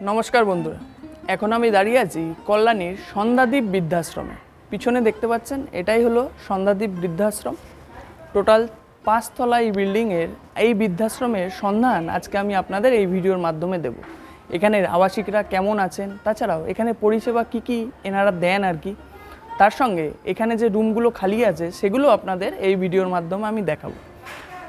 নমস্কার বন্ধুরা। এখন আমি দাঁড়িয়ে আছি কল্যাণীর সন্ধ্যাদ্বীপ বৃদ্ধাশ্রমে। পিছনে দেখতে পাচ্ছেন, এটাই হলো সন্ধ্যাদ্বীপ বৃদ্ধাশ্রম। টোটাল পাঁচতলা এই বিল্ডিংয়ের এই বৃদ্ধাশ্রমের সন্ধান আজকে আমি আপনাদের এই ভিডিওর মাধ্যমে দেব। এখানের আবাসিকরা কেমন আছেন, তাছাড়াও এখানে পরিষেবা কি কি এনারা দেন আর কি। তার সঙ্গে এখানে যে রুমগুলো খালি আছে, সেগুলো আপনাদের এই ভিডিওর মাধ্যমে আমি দেখাবো।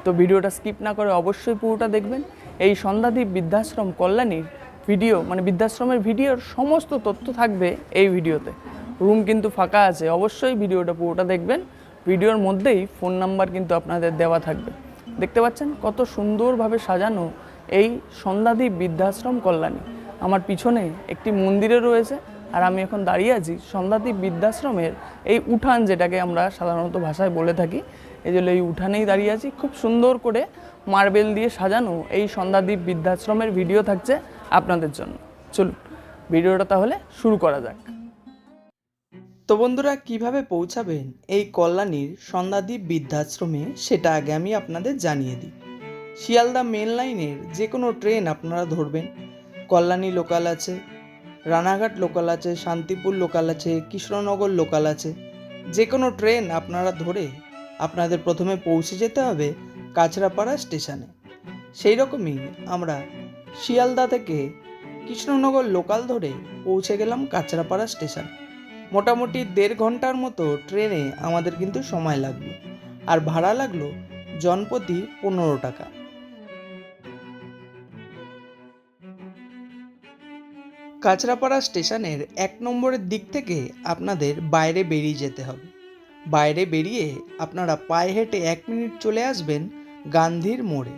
তো ভিডিওটা স্কিপ না করে অবশ্যই পুরোটা দেখবেন। এই সন্ধ্যাদ্বীপ বৃদ্ধাশ্রম কল্যাণীর ভিডিও মানে বৃদ্ধাশ্রমের ভিডিওর সমস্ত তথ্য থাকবে এই ভিডিওতে। রুম কিন্তু ফাঁকা আছে, অবশ্যই ভিডিওটা পুরোটা দেখবেন। ভিডিওর মধ্যেই ফোন নাম্বার কিন্তু আপনাদের দেওয়া থাকবে। দেখতে পাচ্ছেন কত সুন্দরভাবে সাজানো এই সন্ধ্যাদ্বীপ বৃদ্ধাশ্রম কল্যাণী। আমার পিছনে একটি মন্দিরে রয়েছে আর আমি এখন দাঁড়িয়ে আছি সন্ধ্যাদ্বীপ বৃদ্ধাশ্রমের এই উঠান যেটাকে আমরা সাধারণত ভাষায় বলে থাকি। এই জন্য এই উঠানেই দাঁড়িয়ে আছি। খুব সুন্দর করে মার্বেল দিয়ে সাজানো এই সন্ধ্যাদ্বীপ বৃদ্ধাশ্রমের ভিডিও থাকছে। আপনাদের জন্য। চলুন, ভিডিওটা তাহলে শুরু করা যাক। তো বন্ধুরা, কীভাবে পৌঁছাবেন এই কল্যাণীর সন্ধ্যাদ্বীপ বৃদ্ধাশ্রমে, সেটা আগে আমি আপনাদের জানিয়ে দিই। শিয়ালদা মেন লাইনের যে কোনো ট্রেন আপনারা ধরবেন। কল্যাণী লোকাল আছে, রানাঘাট লোকাল আছে, শান্তিপুর লোকাল আছে, কৃষ্ণনগর লোকাল আছে। যে কোনো ট্রেন আপনারা ধরে আপনাদের প্রথমে পৌঁছে যেতে হবে কাছড়াপাড়া স্টেশনে। সেই রকমই আমরা শিয়ালদা থেকে কৃষ্ণনগর লোকাল ধরে পৌঁছে গেলাম কাছড়াপাড়া স্টেশন। মোটামুটি দেড় ঘণ্টার মতো ট্রেনে আমাদের কিন্তু সময় লাগল আর ভাড়া লাগল জনপ্রতি পনেরো টাকা। কাঁচরাপাড়া স্টেশনের এক নম্বরের দিক থেকে আপনাদের বাইরে বেরিয়ে যেতে হবে। বাইরে বেরিয়ে আপনারা পায়ে হেঁটে এক মিনিট চলে আসবেন গান্ধীর মোড়ে।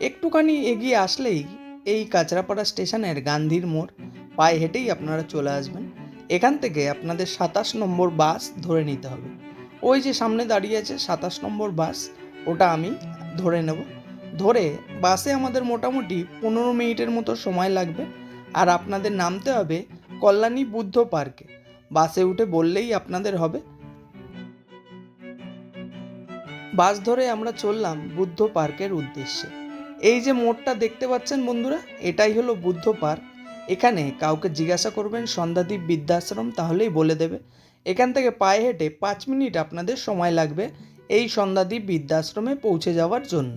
একটুখানি এগিয়ে আসলেই এই কাঁচরাপাড়া স্টেশনের গান্ধীর মোড়, পায়ে হেঁটেই আপনারা চলে আসবেন। এখান থেকে আপনাদের সাতাশ নম্বর বাস ধরে নিতে হবে। ওই যে সামনে দাঁড়িয়ে আছে সাতাশ নম্বর বাস, ওটা আমি ধরে নেব। ধরে বাসে আমাদের মোটামুটি পনেরো মিনিটের মতো সময় লাগবে। আর আপনাদের নামতে হবে কল্যাণী বুদ্ধ পার্কে। বাসে উঠে বললেই আপনাদের হবে। বাস ধরে আমরা চললাম বুদ্ধ পার্কের উদ্দেশ্যে। এই যে মোড়টা দেখতে পাচ্ছেন বন্ধুরা, এটাই হলো বুদ্ধ পার্ক। এখানে কাউকে জিজ্ঞাসা করবেন সন্ধ্যাদ্বীপ বৃদ্ধাশ্রম, তাহলেই বলে দেবে। এখান থেকে পায়ে হেঁটে পাঁচ মিনিট আপনাদের সময় লাগবে এই সন্ধ্যাদ্বীপ বৃদ্ধাশ্রমে পৌঁছে যাওয়ার জন্য।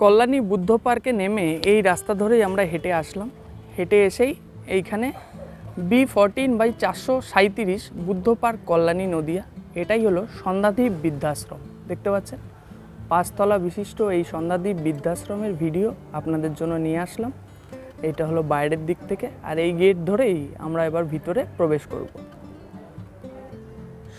কল্যাণী বুদ্ধ পার্কে নেমে এই রাস্তা ধরেই আমরা হেঁটে আসলাম। হেঁটে এসেই এইখানে বি ফরটিন বাই চারশো সাঁইত্রিশ বুদ্ধ পার্ক কল্যাণী নদিয়া, এটাই হলো সন্ধ্যাদ্বীপ বৃদ্ধাশ্রম। দেখতে পাচ্ছেন? পাঁচতলা বিশিষ্ট এই সন্ধ্যাদ্বীপ বৃদ্ধাশ্রমের ভিডিও আপনাদের জন্য নিয়ে আসলাম। এটা হলো বাইরের দিক থেকে, আর এই গেট ধরেই আমরা এবার ভিতরে প্রবেশ করব।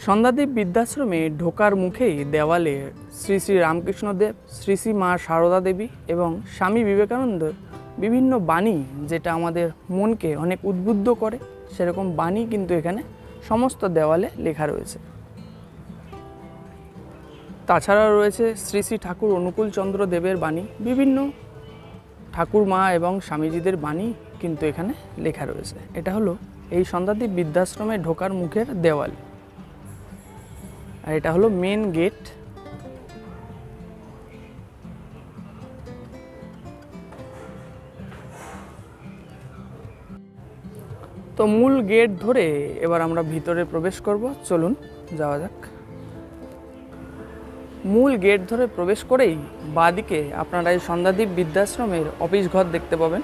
সন্ধ্যাদ্বীপ বৃদ্ধাশ্রমে ঢোকার মুখেই দেওয়ালে শ্রী শ্রী রামকৃষ্ণদেব, শ্রী শ্রী মা সারদা দেবী এবং স্বামী বিবেকানন্দ বিভিন্ন বাণী যেটা আমাদের মনকে অনেক উদ্বুদ্ধ করে, সেরকম বাণী কিন্তু এখানে সমস্ত দেওয়ালে লেখা রয়েছে। তাছাড়া রয়েছে শ্রী শ্রী ঠাকুর অনুকূল চন্দ্র দেবের বাণী। বিভিন্ন ঠাকুর মা এবং স্বামীজিদের বাণী কিন্তু এখানে লেখা রয়েছে। এটা হলো এই সন্ধ্যাদ্বীপ বৃদ্ধাশ্রমে ঢোকার মুখের দেওয়াল। আর এটা হলো মেন গেট তো মূল গেট ধরে এবার আমরা ভিতরে প্রবেশ করব। চলুন, যাওয়া যাক। মূল গেট ধরে প্রবেশ করেই বাঁদিকে আপনারা এই সন্ধ্যাদ্বীপ বৃদ্ধাশ্রমের অফিস ঘর দেখতে পাবেন।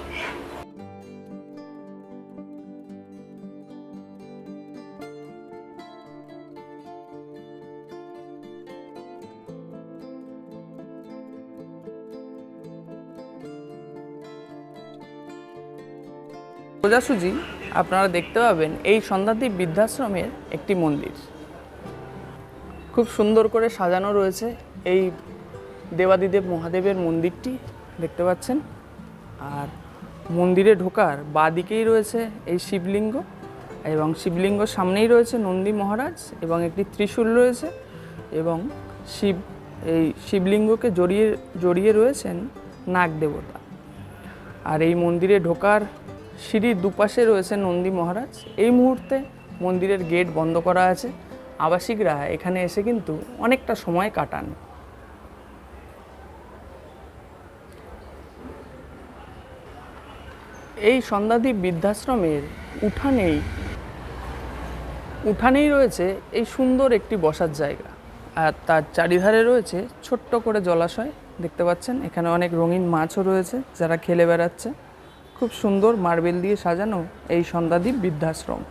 সোজাসুজি আপনারা দেখতে পাবেন এই সন্ধ্যাদ্বীপ বৃদ্ধাশ্রমের একটি মন্দির। খুব সুন্দর করে সাজানো রয়েছে এই দেবাদিদেব মহাদেবের মন্দিরটি, দেখতে পাচ্ছেন? আর মন্দিরে ঢোকার বাঁ দিকেই রয়েছে এই শিবলিঙ্গ এবং শিবলিঙ্গ সামনেই রয়েছে নন্দী মহারাজ এবং একটি ত্রিশূল রয়েছে এবং শিব, এই শিবলিঙ্গকে জড়িয়ে জড়িয়ে রয়েছেন নাগ দেবতা। আর এই মন্দিরে ঢোকার সিঁড়ির দুপাশে রয়েছে নন্দী মহারাজ। এই মুহূর্তে মন্দিরের গেট বন্ধ করা আছে। আবাসিকরা এখানে এসে কিন্তু অনেকটা সময় কাটান। এই সন্ধ্যাদ্বীপ বৃদ্ধাশ্রমের উঠানেই উঠানেই রয়েছে এই সুন্দর একটি বসার জায়গা। আর তার চারিধারে রয়েছে ছোট্ট করে জলাশয়, দেখতে পাচ্ছেন? এখানে অনেক রঙিন মাছও রয়েছে যারা খেলে বেড়াচ্ছে। খুব সুন্দর মার্বেল দিয়ে সাজানো এই সন্ধ্যাদ্বীপ বৃদ্ধাশ্রম।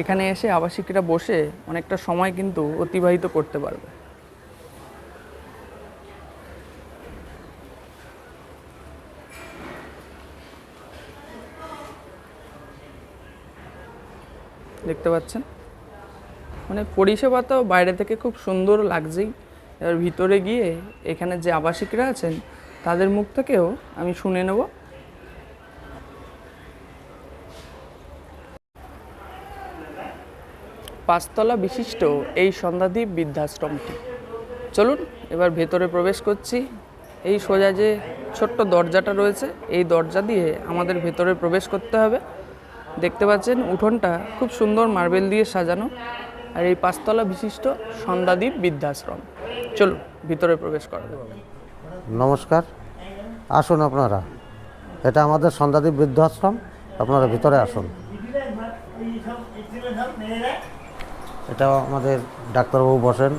এখানে এসে আবাসিকরা বসে অনেকটা সময় কিন্তু অতিবাহিত করতে পারবে। দেখতে পাচ্ছেন? মানে পরিষেবা তো বাইরে থেকে খুব সুন্দর লাগছেই। এবার ভিতরে গিয়ে এখানে যে আবাসিকরা আছেন, তাদের মুখ থেকেও আমি শুনে নেব। পাঁচতলা বিশিষ্ট এই সন্ধ্যাদ্বীপ বৃদ্ধাশ্রমটি। চলুন, এবার ভেতরে প্রবেশ করছি। এই সোজা যে ছোট্ট দরজাটা রয়েছে, এই দরজা দিয়ে আমাদের ভেতরে প্রবেশ করতে হবে। দেখতে পাচ্ছেন, উঠোনটা খুব সুন্দর মার্বেল দিয়ে সাজানো আর এই পাঁচতলা বিশিষ্ট সন্ধ্যাদ্বীপ বৃদ্ধাশ্রম। চলুন, ভিতরে প্রবেশ করা নমস্কার। আসুন আপনারা। এটা আমাদের সন্ধ্যাদ্বীপ বৃদ্ধাশ্রম। আপনারা ভিতরে আসুন। এটা আমাদের ডাক্তারবাবু বসেন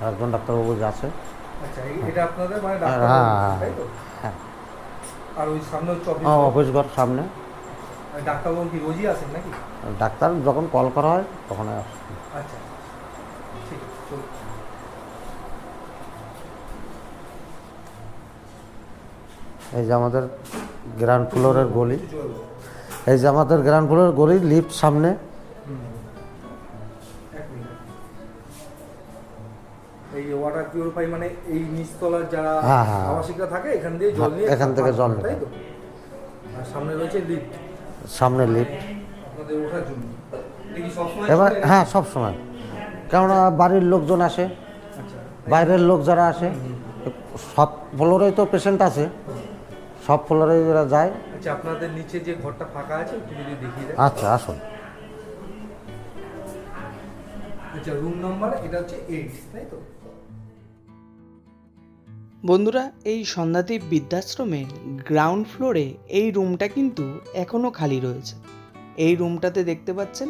আর একজন ডাক্তারবাবু আছে। আচ্ছা মানে হ্যাঁ, হ্যাঁ, হ্যাঁ। আর ওই সামনে অফিস ঘর। সামনে। ডাক্তারবাবু কি রোজই আসেন নাকি? ডাক্তার যখন কল করা হয় তখন। আচ্ছা ঠিক আছে এই যে আমাদের গ্রাউন্ড ফ্লোরের গলি। এই যে আমাদের গ্রাউন্ড ফ্লোরের গলি লিফট সামনে। ওয়াটার পিউরিফাই মানে এই নিচতলার যারা হ্যাঁ, হ্যাঁ। আবাসিকরা থাকে এখান দিয়ে জল নিয়ে এখান থেকে জল তাই তো? আর সামনে রয়েছে লিফট সামনে লিফট আপনাদের ওঠার জন্য। এবার হ্যাঁ সব সময় কেননা বাড়ির লোকজন আসে আচ্ছা। বাইরের লোক যারা আসে সব ফ্লোরেই তো পেশেন্ট আছে সব ফ্লোরেই যারা যায়। আচ্ছা আপনাদের নিচে যে ঘরটা ফাঁকা আছে একটু যদি দেখিয়ে দেন। আচ্ছা আসুন। আচ্ছা রুম নাম্বার এটা হচ্ছে এইট তাই তো? বন্ধুরা, এই সন্ধ্যাদ্বীপ বৃদ্ধাশ্রমের গ্রাউন্ড ফ্লোরে এই রুমটা কিন্তু এখনও খালি রয়েছে। এই রুমটাতে দেখতে পাচ্ছেন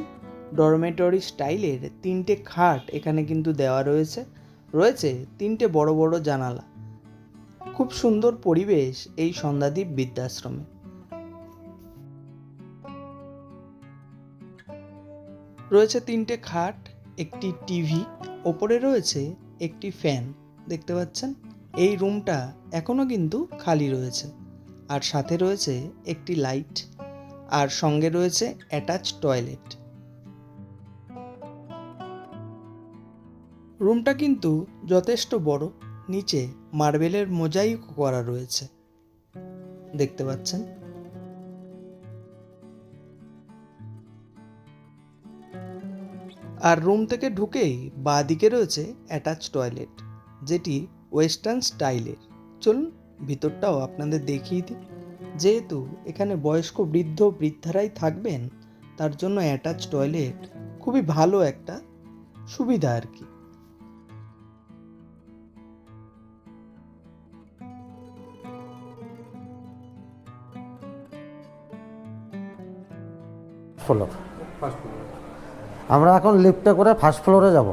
ডরমেটরি স্টাইলের তিনটে খাট এখানে কিন্তু দেওয়া রয়েছে। রয়েছে তিনটে বড় বড় জানালা। খুব সুন্দর পরিবেশ এই সন্ধ্যাদ্বীপ বৃদ্ধাশ্রমে। রয়েছে তিনটে খাট, একটি টিভি, ওপরে রয়েছে একটি ফ্যান দেখতে পাচ্ছেন? এই রুমটা এখনও কিন্তু খালি রয়েছে। আর সাথে রয়েছে একটি লাইট, আর সঙ্গে রয়েছে অ্যাটাচ টয়লেট। রুমটা কিন্তু যথেষ্ট বড়, নিচে মার্বেলের মোজাইক করা রয়েছে। দেখতে পাচ্ছেন? আর রুম থেকে ঢুকেই বাঁ দিকে রয়েছে অ্যাটাচ টয়লেট, যেটি ওয়েস্টার্ন স্টাইলের। চলুন ভিতরটাও আপনাদের দেখিয়ে দিই। যেহেতু এখানে বয়স্ক বৃদ্ধ বৃদ্ধারাই থাকবেন, তার জন্য অ্যাটাচ টয়লেট খুবই ভালো একটা সুবিধা আর কি। ফ্লোর আমরা এখন লিফটে করে ফার্স্ট ফ্লোরে যাব।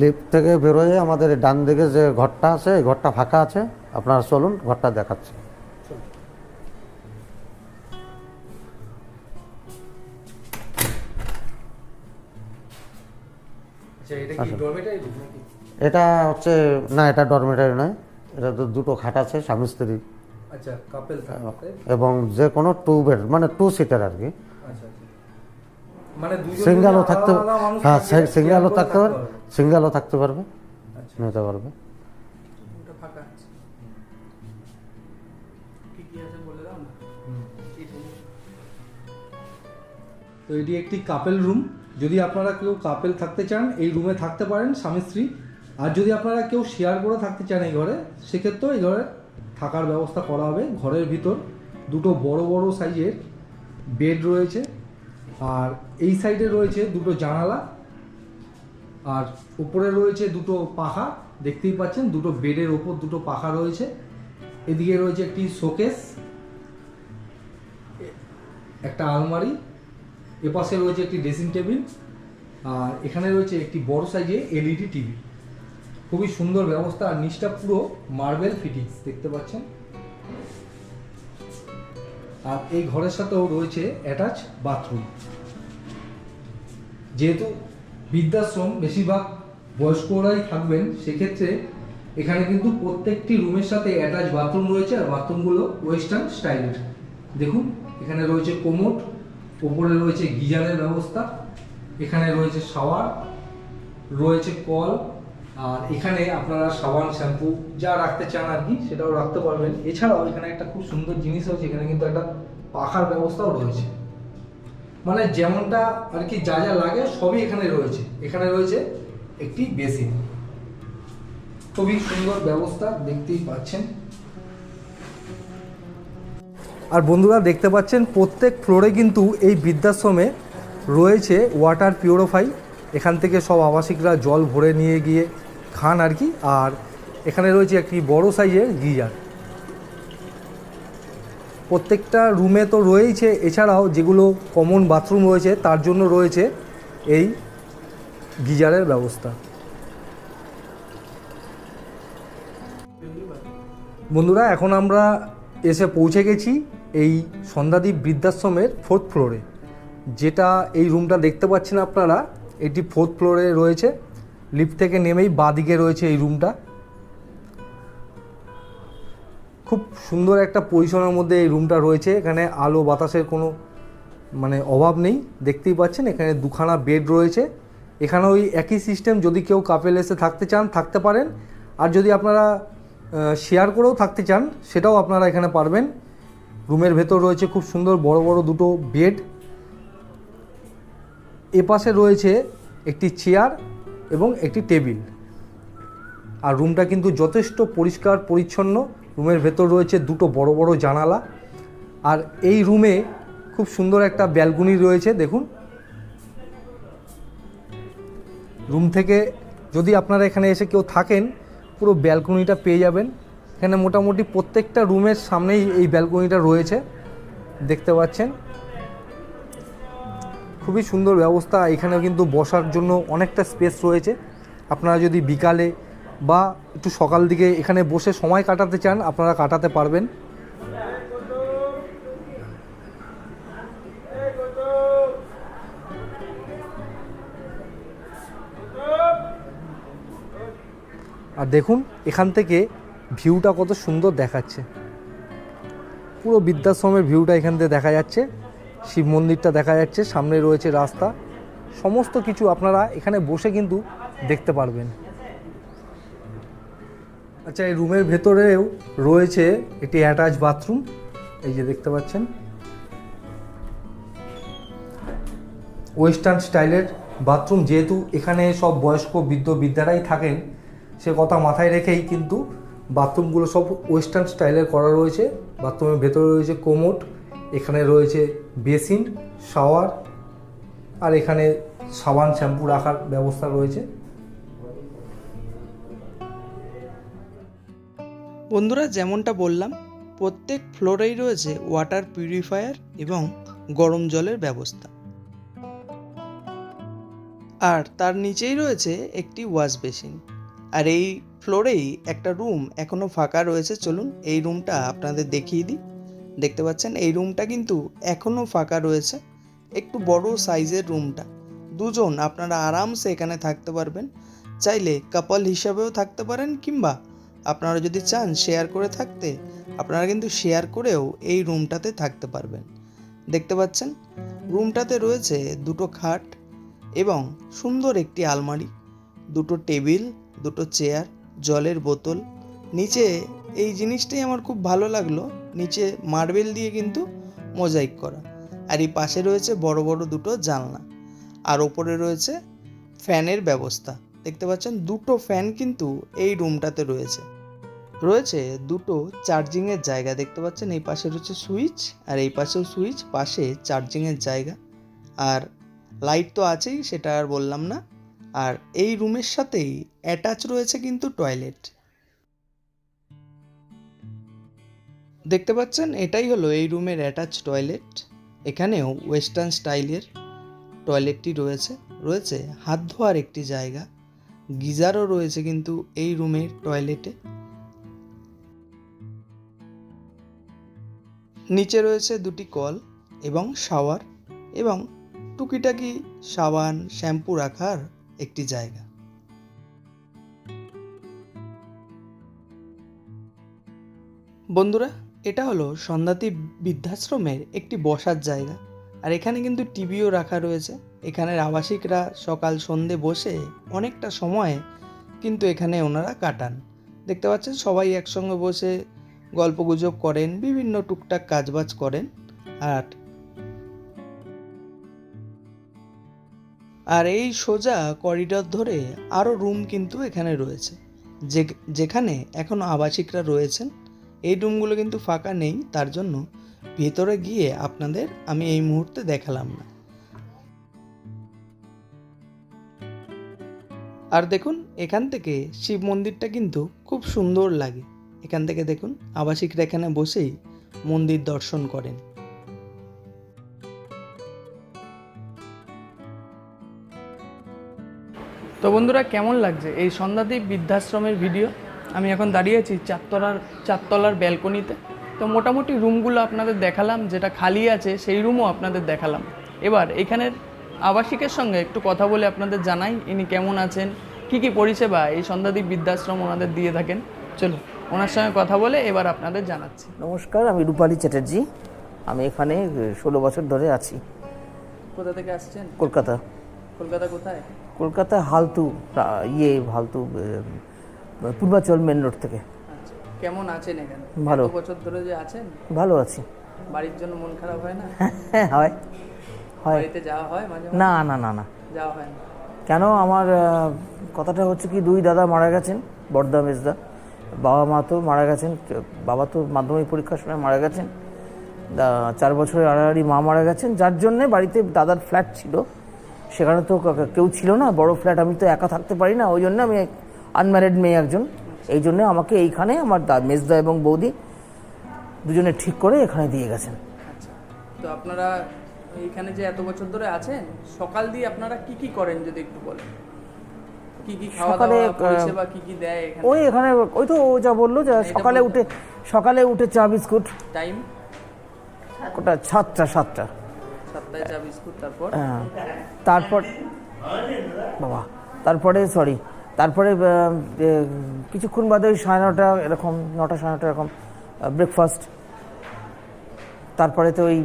লিফট থেকে বেরোয় আমাদের ডান দিকে যে ঘরটা আছে এই ঘরটা ফাঁকা আছে। আপনারা চলুন ঘরটা দেখাচ্ছি। আচ্ছা এটা হচ্ছে না এটা ডরমেটারি নয়। এটা তো দুটো খাট আছে স্বামী স্ত্রী। আচ্ছা এবং যে কোনো টু বেড মানে টু সিটার আর কি আচ্ছা আচ্ছা মানে দুজন সিঙ্গেলও যদি থাকতে আলাদা আলাদা মানুষ হ্যাঁ সিঙ্গেলও থাকতে পারবে। সিঙ্গেলও থাকতে পারবে। আচ্ছা। নিতে পারবে। রুমটা ফাঁকা আছে। কি কি আছে বলে দাও না। তো এটি একটি কাপেল রুম যদি আপনারা কেউ কাপেল থাকতে চান এই রুমে থাকতে পারেন স্বামী স্ত্রী। আর যদি আপনারা কেউ শেয়ার করে থাকতে চান এই ঘরে সেক্ষেত্রেও এই ঘরে থাকার ব্যবস্থা করা হবে। ঘরের ভিতর দুটো বড় বড় সাইজের বেড রয়েছে। আর এই সাইডে রয়েছে দুটো জানালা, আর উপরে রয়েছে দুটো পাখা, দেখতেই পাচ্ছেন, দুটো বেডের ওপর দুটো পাখা রয়েছে। এদিকে রয়েছে একটি শোকেস, একটা আলমারি, এপাশে রয়েছে একটি ড্রেসিং টেবিল, আর এখানে রয়েছে একটি বড় সাইজে এলইডি টিভি। খুবই সুন্দর ব্যবস্থা, আর নিচটা পুরো মার্বেল ফিটিংস, দেখতে পাচ্ছেন। আর এই ঘরের সাথেও রয়েছে অ্যাটাচ বাথরুম যেহেতু বৃদ্ধাশ্রম বেশিরভাগ বয়স্করাই থাকবেন, সেক্ষেত্রে এখানে কিন্তু প্রত্যেকটি রুমের সাথে অ্যাটাচ বাথরুম রয়েছে আর বাথরুমগুলো ওয়েস্টার্ন স্টাইলের দেখুন, এখানে রয়েছে কোমোট ওপরে রয়েছে গিজারের ব্যবস্থা, এখানে রয়েছে শাওয়ার রয়েছে কল আর এখানে আপনারা সাবান, শ্যাম্পু যা রাখতে চান আর কি, সেটাও রাখতে পারবেন। এছাড়াও এখানে একটা খুব সুন্দর জিনিস হচ্ছে এখানে কিন্তু একটা পাখার ব্যবস্থাও রয়েছে। মানে যেমনটা আর কি যা যা লাগে সবই এখানে রয়েছে। এখানে রয়েছে একটি বেসিন। খুবই সুন্দর ব্যবস্থা দেখতেই পাচ্ছেন। আর বন্ধুরা দেখতে পাচ্ছেন, প্রত্যেক ফ্লোরে কিন্তু এই বৃদ্ধাশ্রমে রয়েছে ওয়াটার পিউরিফাই। এখান থেকে সব আবাসিকরা জল ভরে নিয়ে গিয়ে খান আর কি, আর এখানে রয়েছে একটি বড় সাইজের গিজার। প্রত্যেকটা রুমে তো রয়েছে এছাড়াও যেগুলো কমন বাথরুম রয়েছে, তার জন্য রয়েছে এই গিজারের ব্যবস্থা। বন্ধুরা, এখন আমরা এসে পৌঁছে গেছি এই সন্ধ্যাদ্বীপ বৃদ্ধাশ্রমের ফোর্থ ফ্লোরে যেটা এই রুমটা দেখতে পাচ্ছেন আপনারা, এটি ফোর্থ ফ্লোরে রয়েছে। লিফট থেকে নেমেই বাদিকে রয়েছে এই রুমটা খুব সুন্দর একটা পজিশনের মধ্যে এই রুমটা রয়েছে। এখানে আলো বাতাসের কোনো মানে অভাব নেই। দেখতেই পাচ্ছেন, এখানে দুখানা বেড রয়েছে। এখানে ওই একই সিস্টেম যদি কেউ কাপেল এসে থাকতে চান, থাকতে পারেন। আর যদি আপনারা শেয়ার করেও থাকতে চান, সেটাও আপনারা এখানে পারবেন। রুমের ভেতর রয়েছে খুব সুন্দর বড় বড় দুটো বেড এপাশে রয়েছে একটি চেয়ার এবং একটি টেবিল। আর রুমটা কিন্তু যথেষ্ট পরিষ্কার, পরিচ্ছন্ন। রুমের ভেতর রয়েছে দুটো বড় বড় জানালা। আর এই রুমে খুব সুন্দর একটা ব্যালকনি রয়েছে, দেখুন। রুম থেকে যদি আপনারা এখানে এসে কেউ থাকেন, পুরো ব্যালকনিটা পেয়ে যাবেন। এখানে মোটামুটি প্রত্যেকটা রুমের সামনেই এই ব্যালকনিটা রয়েছে। দেখতে পাচ্ছেন। খুবই সুন্দর ব্যবস্থা। এখানেও কিন্তু বসার জন্য অনেকটা স্পেস রয়েছে। আপনারা যদি বিকালে বা একটু সকাল দিকে এখানে বসে সময় কাটাতে চান, আপনারা কাটাতে পারবেন। আর দেখুন, এখান থেকে ভিউটা কত সুন্দর দেখাচ্ছে। পুরো বৃদ্ধাশ্রমের ভিউটা এখান থেকে দেখা যাচ্ছে। শিব মন্দিরটা দেখা যাচ্ছে, সামনে রয়েছে রাস্তা। সমস্ত কিছু আপনারা এখানে বসে কিন্তু দেখতে পারবেন। আচ্ছা এই রুমের ভেতরেও রয়েছে একটি অ্যাটাচ বাথরুম। এই যে দেখতে পাচ্ছেন। ওয়েস্টার্ন স্টাইলের বাথরুম। যেহেতু এখানে সব বয়স্ক বৃদ্ধ বিদ্যারাই থাকেন, সে কথা মাথায় রেখেই কিন্তু বাথরুমগুলো সব ওয়েস্টার্ন স্টাইলের করা রয়েছে। বাথরুমের ভেতরে রয়েছে কোমোট এখানে রয়েছে বেসিন, শাওয়ার, আর এখানে সাবান, শ্যাম্পু রাখার ব্যবস্থা রয়েছে। বন্ধুরা, যেমনটা বললাম, প্রত্যেক ফ্লোরেই রয়েছে ওয়াটার পিউরিফায়ার এবং গরম জলের ব্যবস্থা। আর তার নিচেই রয়েছে একটি ওয়াশ বেসিন। আর এই ফ্লোরেই একটা রুম এখনও ফাঁকা রয়েছে। চলুন, এই রুমটা আপনাদের দেখিয়ে দিই। দেখতে পাচ্ছেন, এই রুমটা কিন্তু এখনও ফাঁকা রয়েছে। একটু বড় সাইজের রুমটা। দুজন আপনারা আরামসে এখানে থাকতে পারবেন। চাইলে কাপল হিসাবেও থাকতে পারেন কিংবা আপনারা যদি চান শেয়ার করে থাকতে, আপনারা কিন্তু শেয়ার করেও এই রুমটাতে থাকতে পারবেন। দেখতে পাচ্ছেন, রুমটাতে রয়েছে দুটো খাট এবং সুন্দর একটি আলমারি, দুটো টেবিল, দুটো চেয়ার, জলের বোতল নিচে এই জিনিসটাই আমার খুব ভালো লাগল। নিচে মার্বেল দিয়ে কিন্তু মোজাইক করা। আর এই পাশে রয়েছে বড় বড় দুটো জানলা। আর ওপরে রয়েছে ফ্যানের ব্যবস্থা। দেখতে পাচ্ছেন, দুটো ফ্যান কিন্তু এই রুমটাতে রয়েছে। রয়েছে দুটো চার্জিংয়ের জায়গা। দেখতে পাচ্ছেন, এই পাশে রয়েছে সুইচ আর এই পাশেও সুইচ, পাশে চার্জিংয়ের জায়গা। আর লাইট তো আছেই, সেটা আর বললাম না। আর এই রুমের সাথেই অ্যাটাচ রয়েছে কিন্তু টয়লেট। দেখতে পাচ্ছেন? এটাই হলো এই রুমের অ্যাটাচ টয়লেট এখানেও ওয়েস্টার্ন স্টাইলের টয়লেটটি রয়েছে। রয়েছে হাত ধোয়ার একটি জায়গা। গিজারও রয়েছে কিন্তু এই রুমের টয়লেটে নিচে রয়েছে দুটি কল এবং শাওয়ার এবং টুকিটাকি সাবান, শ্যাম্পু রাখার একটি জায়গা। বন্ধুরা এটা হলো সন্ধ্যাতি বৃদ্ধাশ্রমের একটি বসার জায়গা। আর এখানে কিন্তু টিভিও রাখা রয়েছে। এখানের আবাসিকরা সকাল সন্ধে বসে অনেকটা সময় কিন্তু এখানে ওনারা কাটান। দেখতে পাচ্ছেন, সবাই একসঙ্গে বসে গল্পগুজব করেন, বিভিন্ন টুকটাক কাজবাজ করেন। আর আর এই সোজা করিডর ধরে আরও রুম কিন্তু এখানে রয়েছে। যে, যেখানে এখনও আবাসিকরা রয়েছেন। এই রুমগুলো কিন্তু ফাঁকা নেই, তার জন্য ভেতরে গিয়ে আপনাদের আমি এই মুহূর্তে দেখালাম না। আর দেখুন, এখান থেকে শিব মন্দিরটা কিন্তু খুব সুন্দর লাগে। এখান থেকে দেখুন, আবাসিকরা এখানে বসেই মন্দির দর্শন করেন। তো বন্ধুরা, কেমন লাগছে এই সন্ধ্যাদ্বীপ বৃদ্ধাশ্রমের ভিডিও? আমি এখন দাঁড়িয়ে আছি চারতলার চারতলার ব্যালকনিতে। তো মোটামুটি রুমগুলো আপনাদের দেখালাম যেটা খালি আছে সেই রুমও আপনাদের দেখালাম। এবার এখানের আবাসিকের সঙ্গে একটু কথা বলে আপনাদের জানাই ইনি কেমন আছেন কি কি পরিষেবা এই সন্ধ্যাদ্বীপ বৃদ্ধাশ্রম ওনাদের দিয়ে থাকেন। চলো ওনার সঙ্গে কথা বলে এবার আপনাদের জানাচ্ছি। নমস্কার আমি রূপালী চ্যাটার্জি। আমি এখানে ষোলো বছর ধরে আছি। কোথা থেকে আসছেন? কলকাতা। কলকাতা কোথায়? কলকাতা হালতু ইয়ে হালতু পূর্বাচল মেন রোড থেকে। আচ্ছা কেমন আছেন এখানে? ভালো। বছর ধরে যে আছেন? ভালো আছি। বাড়ির জন্য মন খারাপ হয় না? হ্যাঁ হয় হয়। বাড়িতে যাওয়া হয় মাঝে? না না না না। যাওয়া হয় না? কেন? আমার কথাটা হচ্ছে কি দুই দাদা মারা গেছেন বর্দা মেজদা। বাবা মা তো মারা গেছেন বাবা তো মাধ্যমিক পরীক্ষার সময় মারা গেছেন। চার বছরের আড়াআড়ি মা মারা গেছেন যার জন্যে বাড়িতে দাদার ফ্ল্যাট ছিল। সেখানে তো কেউ ছিল না বড় ফ্ল্যাট আমি তো একা থাকতে পারি না ওই জন্য আমি আনম্যারিড মেয়ে একজন। এই জন্য আমাকে এইখানে আমার মেজদা এবং বৌদি দুজনে ঠিক করে এখানে দিয়ে গেছেন। তো আপনারা এইখানে যে এত বছর ধরে আছেন সকাল দিয়ে আপনারা কি কি করেন যদি একটু বলেন? কি কি খাওয়া সকালে, দাওয়া পরিষেবা কি কি দেয় এখানে? ওই এখানে ওই তো ও যা বলল যে সকালে উঠে সকালে উঠে চা বিস্কুট। টাইম? ওটা সাতটা সাতটা। সাতটায় চা বিস্কুট তারপর? হ্যাঁ। তারপর বাবা তারপরে সরি তারপরে কিছুক্ষণ বাদে ওই সাড়ে নটা এরকম নটা সাড়ে নটা এরকম ব্রেকফাস্ট তারপরে তো ওই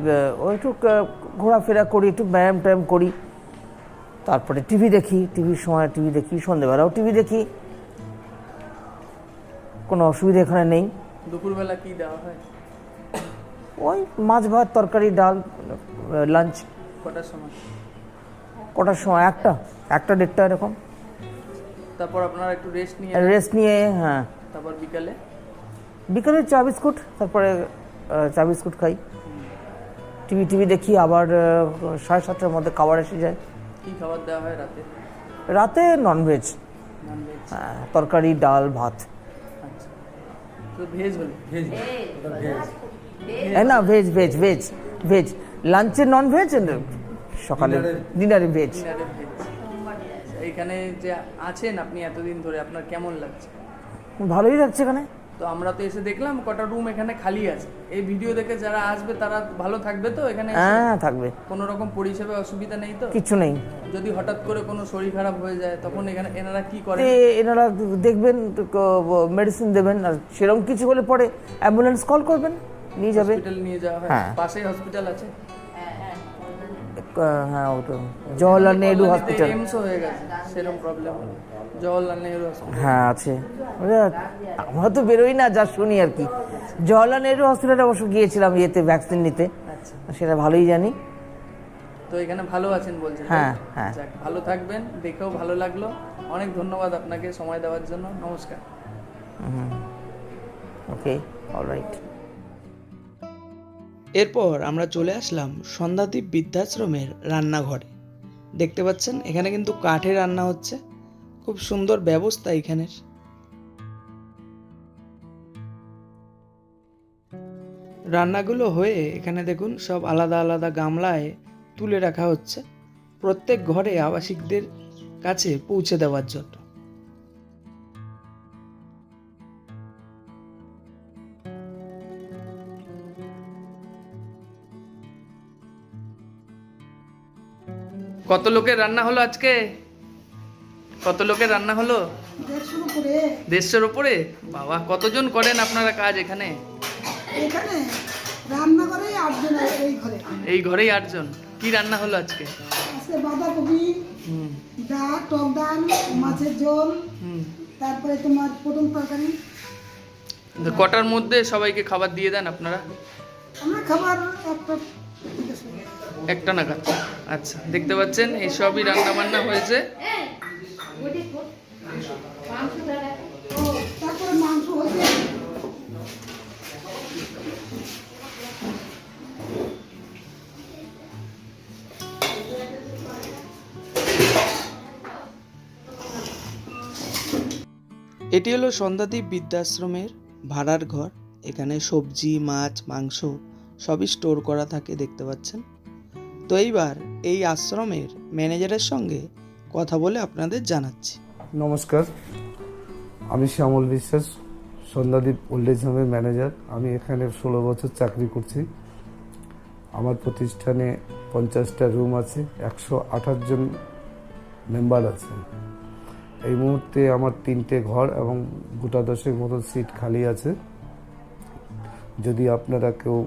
ওই একটু ঘোরাফেরা করি একটু ব্যায়াম ট্যায়াম করি। তারপরে টিভি দেখি টিভির সময় টিভি দেখি সন্ধেবেলাও টিভি দেখি। কোনো অসুবিধা এখানে নেই। দুপুরবেলা কি দেওয়া হয়? ওই মাছ ভাত তরকারি ডাল লাঞ্চ কটার সময়? কটার সময়? একটা একটা দেড়টা এরকম। তারপর আপনারা একটু রেস্ট নিয়ে রেস্ট নিয়ে হ্যাঁ। তারপর বিকালে? বিকেলে চা বিস্কুট তারপরে চা বিস্কুট খাই। টিভি টিভি দেখি আবার সাড়ে সাতটার মধ্যে খাবার এসে যায়। কি খাবার দেওয়া হয় রাতে? রাতে ননভেজ ননভেজ তরকারি ডাল ভাত। আচ্ছা। না ভেজ ভেজ ভেজ ভেজ লাঞ্চে নন ভেজ সকালে ডিনারে ভেজ এইখানে যে আছেন আপনি এতদিন ধরে আপনার কেমন লাগছে? ভালোই লাগছে এখানে। তো আমরা তো এসে দেখলাম কটা রুম এখানে খালি আছে। এই ভিডিও দেখে যারা আসবে তারা ভালো থাকবে তো এখানে হ্যাঁ থাকবে। কোনো রকম পরিষেবা অসুবিধা নেই তো? কিছু নেই। যদি হঠাৎ করে কোনো শরীর খারাপ হয়ে যায় তখন এখানে এনারা কি করে এনারা দেখবেন মেডিসিন দেবেন আর সেরকম কিছু হলে পরে অ্যাম্বুলেন্স কল করবেন নিয়ে যাবে। হসপিটাল নিয়ে যাওয়া হয়? হ্যাঁ। পাশেই হসপিটাল আছে? হ্যাঁ ওটা জওয়াহরলাল নেহরু হসপিটাল হয়ে গেছে সেরকম প্রবলেম হলো জওয়াহরলাল নেহরু হসপিটাল হ্যাঁ আছে। আমরা তো বেরোই না যা শুনি আর কি। জওয়াহরলাল নেহরু হসপিটালে অবশ্য গিয়েছিলাম ইয়েতে ভ্যাকসিন নিতে। আচ্ছা। সেটা ভালোই জানি। তো এখানে ভালো আছেন বলছেন হ্যাঁ, হ্যাঁ। ভালো থাকবেন দেখেও ভালো লাগল। অনেক ধন্যবাদ আপনাকে সময় দেওয়ার জন্য। নমস্কার। ওকে অলরাইট এরপর আমরা চলে আসলাম সন্ধ্যাদ্বীপ বৃদ্ধাশ্রমের রান্নাঘরে। দেখতে পাচ্ছেন, এখানে কিন্তু কাঠে রান্না হচ্ছে। খুব সুন্দর ব্যবস্থা এখানের। রান্নাগুলো হয়ে এখানে দেখুন, সব আলাদা আলাদা গামলায় তুলে রাখা হচ্ছে। প্রত্যেক ঘরে আবাসিকদের কাছে পৌঁছে দেওয়ার জন্য। কত লোকের রান্না হলো আজকে? কত লোকের রান্না হলো? দেড়শোর উপরে। বাবা কতজন করেন আপনারা কাজ এখানে? এখানে রান্না করে আটজন এই ঘরে। এই ঘরেই আটজন। কি রান্না হলো আজকে? বাঁধাকপি ডাল টক ডাল মাছের ঝোল তারপরে তোমার পটল তরকারি। কটার মধ্যে সবাইকে খাবার দিয়ে দেন আপনারা? আমরা খাবার একটা একটা নাগাদ। আচ্ছা দেখতে পাচ্ছেন, এই সবই রান্না বান্না হয়েছে। এটি হলো সন্ধ্যাদ্বীপ বৃদ্ধাশ্রমের ভাড়ার ঘর। এখানে সবজি, মাছ, মাংস সবই স্টোর করা থাকে, দেখতে পাচ্ছেন। তো এইবার এই আশ্রমের ম্যানেজারের সঙ্গে কথা বলে আপনাদের জানাচ্ছি। নমস্কার, আমি শ্যামল বিশ্বাস সন্ধ্যাদ্বীপ ওল্ড এজ হোমের ম্যানেজার। আমি এখানে ষোলো বছর চাকরি করছি। আমার প্রতিষ্ঠানে পঞ্চাশটা রুম আছে, একশো আঠাশ জন মেম্বার আছে। এই মুহূর্তে আমার তিনটে ঘর এবং গোটা দশের মতো সিট খালি আছে। যদি আপনারা কেউ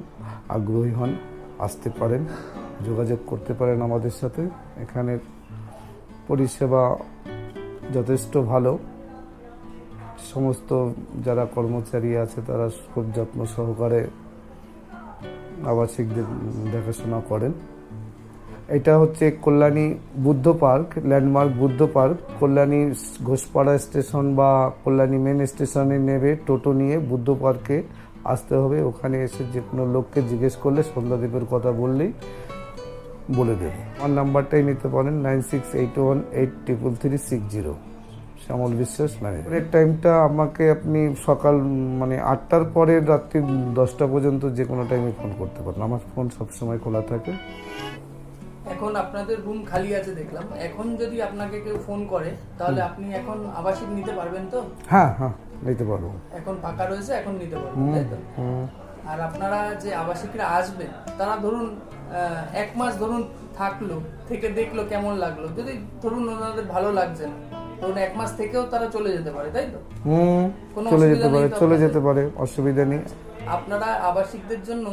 আগ্রহী হন, আসতে পারেন। যোগাযোগ করতে পারেন আমাদের সাথে। এখানের পরিষেবা যথেষ্ট ভালো। সমস্ত যারা কর্মচারী আছে, তারা খুব যত্ন সহকারে আবাসিকদের দেখাশোনা করেন। এটা হচ্ছে Kalyani Buddha park, landmark Buddha park. Kalyani Ghoshpara station বা কল্যাণী মেন স্টেশনে নেবে টোটো নিয়ে বুদ্ধ পার্কে আসতে হবে। ওখানে এসে যে কোনো লোককে জিজ্ঞেস করলে সন্ধ্যাদ্বীপের কথা বললেই বলে দেবে। আমার নাম্বারটাই নিতে পারেন nine six eight one eight triple three six zero. Shyamal Biswas manager. এর টাইমটা আমাকে আপনি সকাল মানে আটটার পরে রাত্রি দশটা পর্যন্ত যে কোনো টাইমে ফোন করতে পারেন। আমার ফোন সবসময় খোলা থাকে। এখন আপনাদের রুম খালি আছে দেখলাম। এখন যদি আপনাকে কেউ ফোন করে তাহলে আপনি এখন আবাসিক নিতে পারবেন তো? হ্যাঁ হ্যাঁ নিতে পারব। এখন ফাঁকা রয়েছে এখন নিতে পারবেন তাই তো? হুম। আর আপনারা যে আবাসিকরা আসবেন তারা ধরুন এক মাস ধরুন থাকল থেকে দেখল কেমন লাগল। যদি ধরুন ওনাদের ভালো লাগছে না ধরুন এক মাস থেকেও তারা চলে যেতে পারে তাই তো? হুম চলে যেতে পারে চলে যেতে পারে অসুবিধা নেই। আপনারা আবাসিকদের জন্য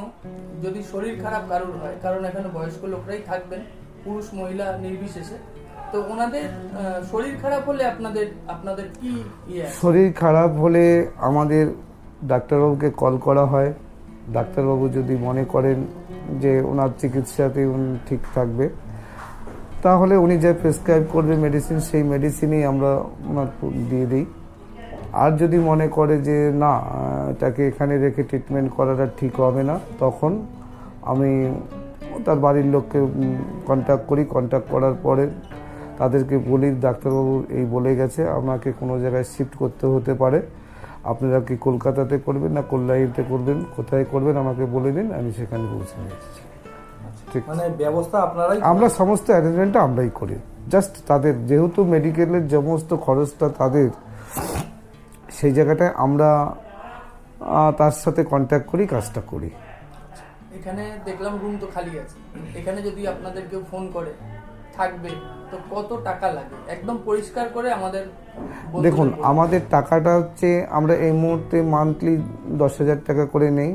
যদি শরীর খারাপ কারোর হয় কারণ এখানে বয়স্ক লোকরাই থাকবেন পুরুষ মহিলা নির্বিশেষে তো ওনাদের শরীর খারাপ হলে আপনাদের আপনাদের কি ইয়ে শরীর খারাপ হলে আমাদের ডাক্তারবাবুকে কল করা হয়। ডাক্তারবাবু যদি মনে করেন যে ওনার চিকিৎসাতে উনি ঠিক থাকবে। তাহলে উনি যা প্রেসক্রাইব করবে মেডিসিন সেই মেডিসিনই আমরা ওনার দিয়ে দিই। আর যদি মনে করে যে না তাকে এখানে রেখে ট্রিটমেন্ট করাটা ঠিক হবে না, তখন আমি তার বাড়ির লোককে কন্ট্যাক্ট করি। কন্ট্যাক্ট করার পরে তাদেরকে বলি, ডাক্তারবাবু, এই বলে গেছে আমাকে কোনো জায়গায় শিফট করতে হতে পারে। আপনারা কি কলকাতাতে করবেন না কল্যাণীতে করবেন? কোথায় করবেন? আমাকে বলে দিন আমি সেখানে পৌঁছে নিয়ে এসেছি ঠিক। মানে ব্যবস্থা আপনারাই আমরা সমস্ত অ্যারেঞ্জমেন্টটা আমরাই করি। জাস্ট তাদের যেহেতু মেডিকেলের সমস্ত খরচটা তাদের সেই জায়গাটায় আমরা তার সাথে কন্ট্যাক্ট করি কাজটা করি। এখানে দেখলাম রুম তো খালি আছে। এখানে যদি আপনাদের কেউ ফোন করে থাকবে তো কত টাকা লাগে? একদম পরিষ্কার করে আমাদের দেখুন আমাদের টাকাটা হচ্ছে আমরা এই মুহূর্তে মান্থলি দশ হাজার টাকা করে নেই।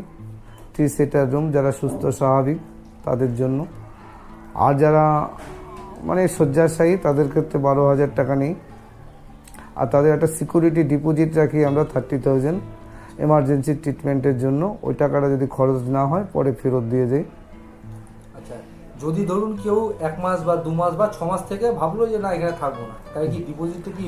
থ্রি সিটার রুম যারা সুস্থ স্বাভাবিক তাদের জন্য। আর যারা মানে শয্যাশায়ী তাদের ক্ষেত্রে বারো হাজার টাকা নেই। আর তাদের একটা সিকিউরিটি ডিপোজিট রাখি আমরা থার্টি থাউজেন্ড এমার্জেন্সি ট্রিটমেন্টের জন্য। ওই টাকাটা যদি খরচ না হয় পরে ফেরত দিয়ে আচ্ছা যদি ধরুন কেউ এক মাস বা দু মাস বা ছ মাস থেকে ভাবলো যে না এখানে থাকব না তাই কি ডিপোজিটে কি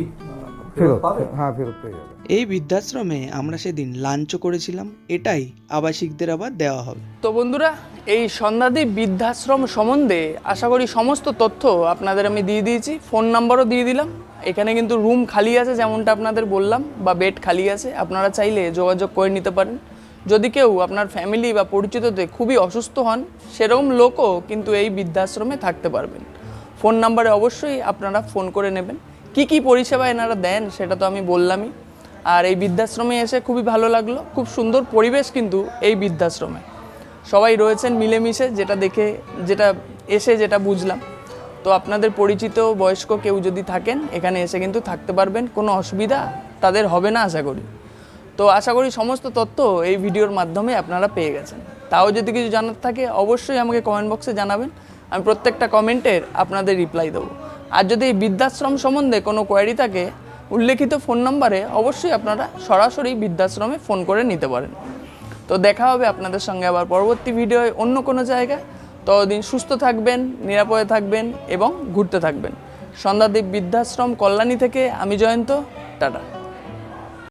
ফেরত পাবে? হ্যাঁ ফেরত পেয়ে যাবে। এই বৃদ্ধাশ্রমে আমরা সেদিন লাঞ্চও করেছিলাম এটাই আবাসিকদের আবার দেওয়া হবে। তো বন্ধুরা এই সন্ধ্যাদ্বীপ বৃদ্ধাশ্রম সম্বন্ধে আশা করি সমস্ত তথ্য আপনাদের আমি দিয়ে দিয়েছি ফোন নাম্বারও দিয়ে দিলাম। এখানে কিন্তু রুম খালি আছে যেমনটা আপনাদের বললাম বা বেড খালি আছে আপনারা চাইলে যোগাযোগ করে নিতে পারেন। যদি কেউ আপনার ফ্যামিলি বা পরিচিততে খুবই অসুস্থ হন, সেরকম লোকও কিন্তু এই বৃদ্ধাশ্রমে থাকতে পারবেন। ফোন নাম্বারে অবশ্যই আপনারা ফোন করে নেবেন। কি কি পরিষেবা এনারা দেন সেটা তো আমি বললামই। আর এই বৃদ্ধাশ্রমে এসে খুবই ভালো লাগল। খুব সুন্দর পরিবেশ কিন্তু এই বৃদ্ধাশ্রমে। সবাই রয়েছেন মিলেমিশে, যেটা দেখে, যেটা এসে যেটা বুঝলাম। তো আপনাদের পরিচিত বয়স্ক কেউ যদি থাকেন, এখানে এসে কিন্তু থাকতে পারবেন। কোনো অসুবিধা তাদের হবে না, আশা করি। তো আশা করি সমস্ত তথ্য এই ভিডিওর মাধ্যমে আপনারা পেয়ে গেছেন। তাও যদি কিছু জানার থাকে, অবশ্যই আমাকে কমেন্ট বক্সে জানাবেন। আমি প্রত্যেকটা কমেন্টের আপনাদের রিপ্লাই দেবো। আর যদি এই বৃদ্ধাশ্রম সম্বন্ধে কোনো কোয়ারি থাকে, উল্লেখিত ফোন নম্বরে অবশ্যই আপনারা সরাসরি বৃদ্ধাশ্রমে ফোন করে নিতে পারেন। তো দেখা হবে আপনাদের সঙ্গে আবার পরবর্তী ভিডিওয় অন্য কোনো জায়গায়। ততদিন সুস্থ থাকবেন, নিরাপদে থাকবেন এবং ঘুরতে থাকবেন। সন্ধ্যাদ্বীপ বৃদ্ধাশ্রম কল্যাণী থেকে আমি জয়ন্ত। টাটা।